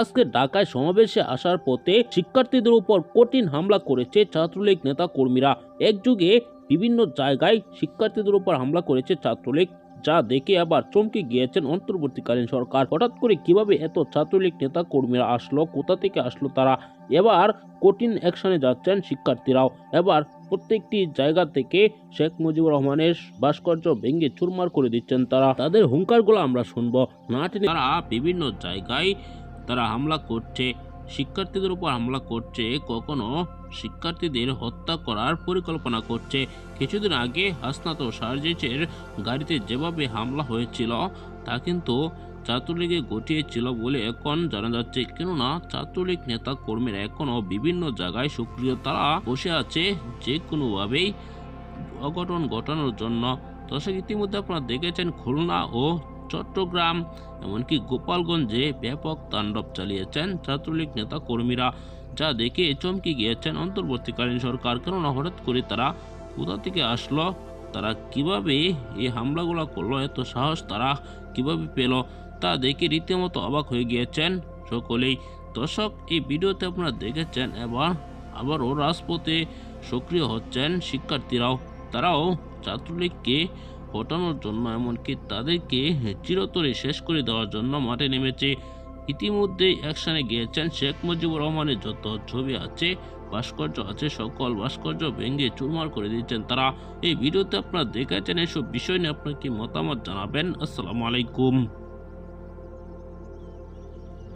আজকে ঢাকায় সমাবেশে আসার পথে শিক্ষার্থীদের উপর কঠিন হামলা করেছে ছাত্রলীগ নেতা কর্মীরা একযুগে বিভিন্ন জায়গায় শিক্ষার্থীদের উপর হামলা করেছে ছাত্রলীগ, যা দেখে আবার চমকে গিয়েছেন অন্তর্বর্তীকালীন সরকার। হঠাৎ করে কীভাবে এত ছাত্রলীগ নেতা কর্মীরা আসলো, কোথা থেকে আসলো তারা? এবার কঠিন অ্যাকশনে যাচ্ছেন শিক্ষার্থীরাও। এবার প্রত্যেকটি জায়গা থেকে শেখ মুজিবুর রহমানের ভাস্কর্য ভেঙে চুরমার করে দিচ্ছেন তারা। তাদের হুঙ্কারগুলো আমরা শুনব। না তারা বিভিন্ন জায়গায় তারা হামলা করছে। শিক্ষার্থীদের উপর হামলা করছে। কখনো শিক্ষার্থীদের হত্যা করার পরিকল্পনা করছে। কিছুদিন আগে হাসনাত ও সার্জিচের গাড়িতে যেভাবে হামলা হয়েছিল, তা কিন্তু ছাত্রলীগে ঘটিয়েছিল বলে এখন জানা যাচ্ছে। কেননা, ছাত্রলীগ নেতা কর্মীরা এখনও বিভিন্ন জায়গায় সক্রিয়। তারা বসে আছে যে কোনোভাবেই অঘটন ঘটানোর জন্য। দর্শক, ইতিমধ্যে আপনারা দেখেছেন খুলনা ও চট্টগ্রাম, এমনকি গোপালগঞ্জে ব্যাপক তাণ্ডব চালিয়েছেন ছাত্রলীগ নেতা কর্মীরা যা দেখে চমকে গিয়েছেন অন্তর্বর্তীকালীন সরকার। কেননা হঠাৎ করে তারা কোথা থেকে আসলো? তারা কীভাবে এই হামলাগুলো করল? এত সাহস তারা কীভাবে পেল? তা দেখে রীতিমতো অবাক হয়ে গিয়েছেন সকলেই। দর্শক, এই ভিডিওতে আপনারা দেখেছেন, এবার আবারও রাজপথে সক্রিয় হচ্ছেন শিক্ষার্থীরাও। তারাও ছাত্রলীগকে হটানোর জন্য, এমনকি তাদেরকে চিরতরে শেষ করে দেওয়ার জন্য মাঠে নেমেছে। ইতিমধ্যেই অ্যাকশনে গিয়েছেন শেখ মুজিবুর রহমানের যত ছবি আছে, ভাস্কর্য আছে, সকল ভাস্কর্য ভেঙে চুরমার করে দিয়েছেন তারা। এই ভিডিওতে আপনারা দেখেছেন, এসব বিষয় নিয়ে আপনার কি মতামত জানাবেন? আসসালামু আলাইকুম।